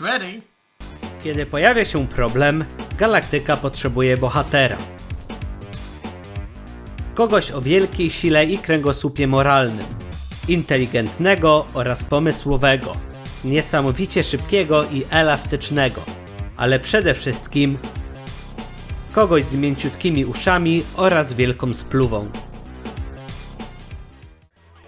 Get ready. Kiedy pojawia się problem, galaktyka potrzebuje bohatera. Kogoś o wielkiej sile i kręgosłupie moralnym, inteligentnego oraz pomysłowego, niesamowicie szybkiego i elastycznego, ale przede wszystkim kogoś z mięciutkimi uszami oraz wielką spluwą.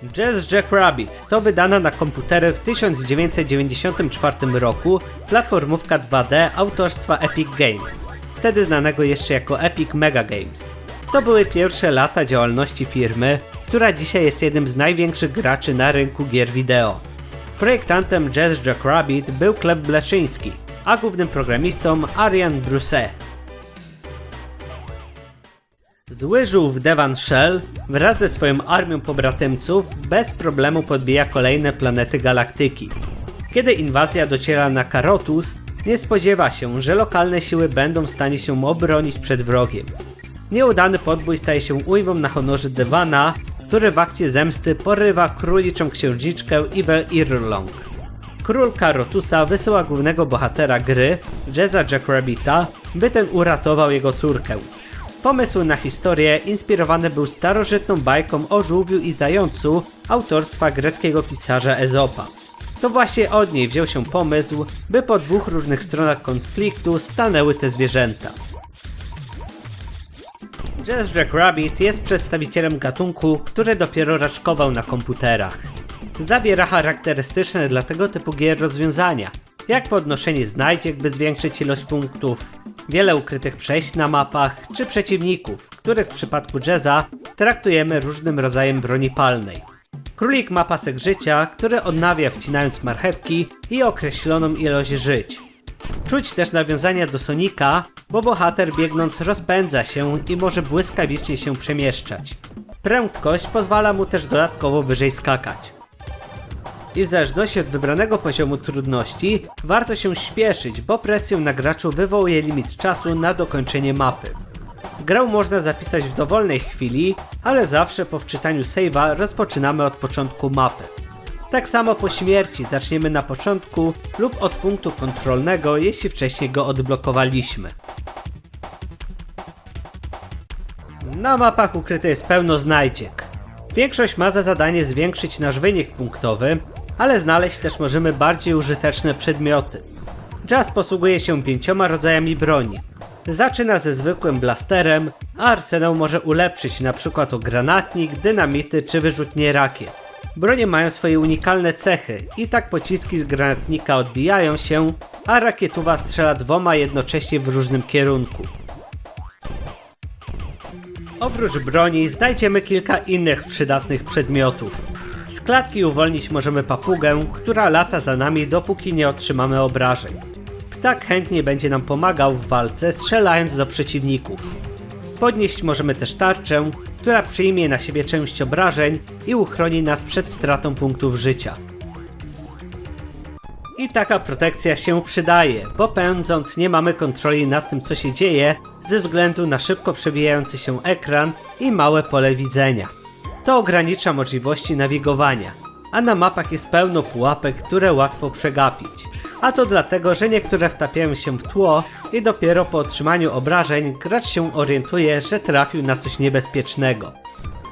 Jazz Jack Rabbit to wydana na komputery w 1994 roku platformówka 2D autorstwa Epic Games, wtedy znanego jeszcze jako Epic Mega Games. To były pierwsze lata działalności firmy, która dzisiaj jest jednym z największych graczy na rynku gier wideo. Projektantem Jazz Jack Rabbit był Kleb Bleszyński, a głównym programistą Arian Brusset. Zły żółw Devan Shell wraz ze swoją armią pobratymców bez problemu podbija kolejne planety galaktyki. Kiedy inwazja dociera na Karotus, nie spodziewa się, że lokalne siły będą w stanie się obronić przed wrogiem. Nieudany podbój staje się ujmą na honorze Devana, który w akcie zemsty porywa króliczą księżniczkę Iwe Irlong. Król Karotusa wysyła głównego bohatera gry, Jezza Jackrabbita, by ten uratował jego córkę. Pomysł na historię inspirowany był starożytną bajką o żółwiu i zającu autorstwa greckiego pisarza Ezopa. To właśnie od niej wziął się pomysł, by po dwóch różnych stronach konfliktu stanęły te zwierzęta. Jazz Rabbit jest przedstawicielem gatunku, który dopiero raczkował na komputerach. Zawiera charakterystyczne dla tego typu gier rozwiązania, jak podnoszenie znajdziek, by zwiększyć ilość punktów, wiele ukrytych przejść na mapach, czy przeciwników, których w przypadku Jazza traktujemy różnym rodzajem broni palnej. Królik ma pasek życia, który odnawia wcinając marchewki i określoną ilość żyć. Czuć też nawiązania do Sonika, bo bohater biegnąc rozpędza się i może błyskawicznie się przemieszczać. Prędkość pozwala mu też dodatkowo wyżej skakać. I w zależności od wybranego poziomu trudności warto się śpieszyć, bo presją na graczu wywołuje limit czasu na dokończenie mapy. Grę można zapisać w dowolnej chwili, ale zawsze po wczytaniu save'a rozpoczynamy od początku mapy. Tak samo po śmierci zaczniemy na początku lub od punktu kontrolnego, jeśli wcześniej go odblokowaliśmy. Na mapach ukryte jest pełno znajdziek. Większość ma za zadanie zwiększyć nasz wynik punktowy, ale znaleźć też możemy bardziej użyteczne przedmioty. Jazz posługuje się pięcioma rodzajami broni. Zaczyna ze zwykłym blasterem, a arsenał może ulepszyć np. o granatnik, dynamity czy wyrzutnie rakiet. Bronie mają swoje unikalne cechy i tak pociski z granatnika odbijają się, a rakietuwa strzela dwoma jednocześnie w różnym kierunku. Oprócz broni znajdziemy kilka innych przydatnych przedmiotów. Z klatki uwolnić możemy papugę, która lata za nami dopóki nie otrzymamy obrażeń. Ptak chętnie będzie nam pomagał w walce strzelając do przeciwników. Podnieść możemy też tarczę, która przyjmie na siebie część obrażeń i uchroni nas przed stratą punktów życia. I taka protekcja się przydaje, bo pędząc nie mamy kontroli nad tym co się dzieje ze względu na szybko przewijający się ekran i małe pole widzenia. To ogranicza możliwości nawigowania, a na mapach jest pełno pułapek, które łatwo przegapić. A to dlatego, że niektóre wtapiają się w tło i dopiero po otrzymaniu obrażeń gracz się orientuje, że trafił na coś niebezpiecznego.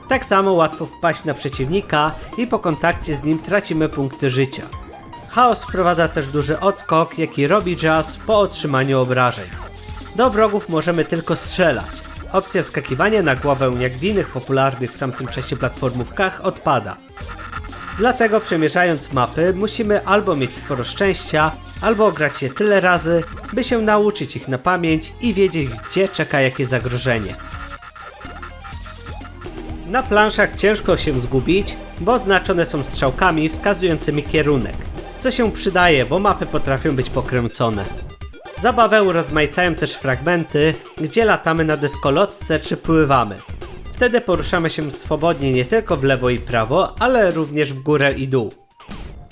Tak samo łatwo wpaść na przeciwnika i po kontakcie z nim tracimy punkty życia. Chaos wprowadza też duży odskok, jaki robi Jazz po otrzymaniu obrażeń. Do wrogów możemy tylko strzelać. Opcja wskakiwania na głowę, jak w innych popularnych w tamtym czasie platformówkach, odpada. Dlatego przemierzając mapy musimy albo mieć sporo szczęścia, albo grać je tyle razy, by się nauczyć ich na pamięć i wiedzieć gdzie czeka jakie zagrożenie. Na planszach ciężko się zgubić, bo oznaczone są strzałkami wskazującymi kierunek, co się przydaje, bo mapy potrafią być pokręcone. Zabawę rozmaicają też fragmenty, gdzie latamy na deskolotce czy pływamy. Wtedy poruszamy się swobodnie nie tylko w lewo i prawo, ale również w górę i dół.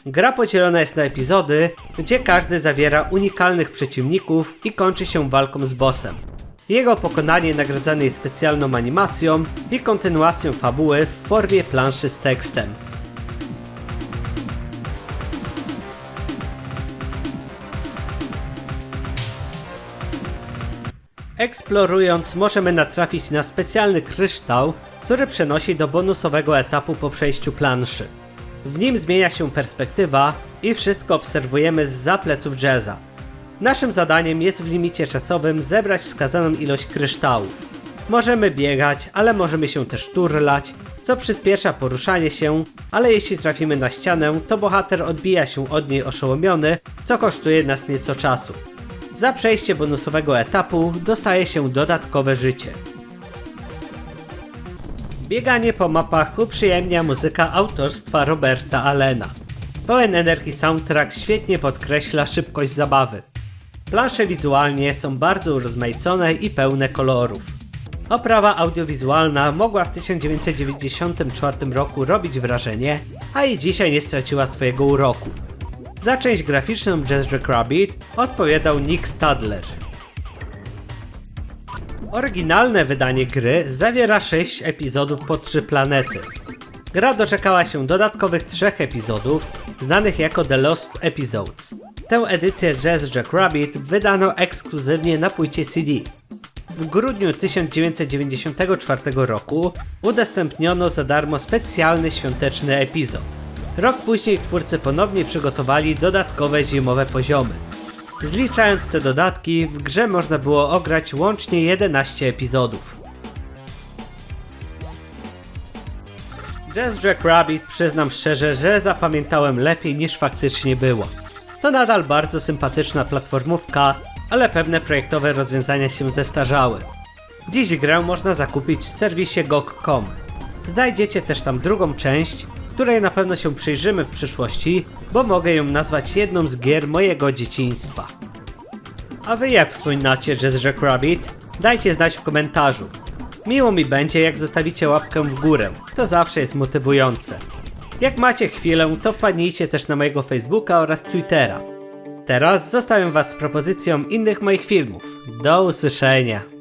Gra podzielona jest na epizody, gdzie każdy zawiera unikalnych przeciwników i kończy się walką z bossem. Jego pokonanie nagradzane jest specjalną animacją i kontynuacją fabuły w formie planszy z tekstem. Eksplorując możemy natrafić na specjalny kryształ, który przenosi do bonusowego etapu po przejściu planszy. W nim zmienia się perspektywa i wszystko obserwujemy z zapleców Jazza. Naszym zadaniem jest w limicie czasowym zebrać wskazaną ilość kryształów. Możemy biegać, ale możemy się też turlać, co przyspiesza poruszanie się, ale jeśli trafimy na ścianę, to bohater odbija się od niej oszołomiony, co kosztuje nas nieco czasu. Za przejście bonusowego etapu dostaje się dodatkowe życie. Bieganie po mapach uprzyjemnia muzyka autorstwa Roberta Allena. Pełen energii soundtrack świetnie podkreśla szybkość zabawy. Plansze wizualnie są bardzo urozmaicone i pełne kolorów. Oprawa audiowizualna mogła w 1994 roku robić wrażenie, a i dzisiaj nie straciła swojego uroku. Za część graficzną Jazz Rabbit odpowiadał Nick Stadler. Oryginalne wydanie gry zawiera 6 epizodów po 3 planety. Gra doczekała się dodatkowych trzech epizodów, znanych jako The Lost Episodes. Tę edycję Jazz Rabbit wydano ekskluzywnie na płycie CD. W grudniu 1994 roku udostępniono za darmo specjalny świąteczny epizod. Rok później twórcy ponownie przygotowali dodatkowe zimowe poziomy. Zliczając te dodatki, w grze można było ograć łącznie 11 epizodów. Jazz Jack Rabbit przyznam szczerze, że zapamiętałem lepiej niż faktycznie było. To nadal bardzo sympatyczna platformówka, ale pewne projektowe rozwiązania się zestarzały. Dziś grę można zakupić w serwisie GOG.com. Znajdziecie też tam drugą część, której na pewno się przyjrzymy w przyszłości, bo mogę ją nazwać jedną z gier mojego dzieciństwa. A wy jak wspominacie Jazz Jack Rabbit? Dajcie znać w komentarzu. Miło mi będzie jak zostawicie łapkę w górę, to zawsze jest motywujące. Jak macie chwilę, to wpadnijcie też na mojego Facebooka oraz Twittera. Teraz zostawiam was z propozycją innych moich filmów. Do usłyszenia.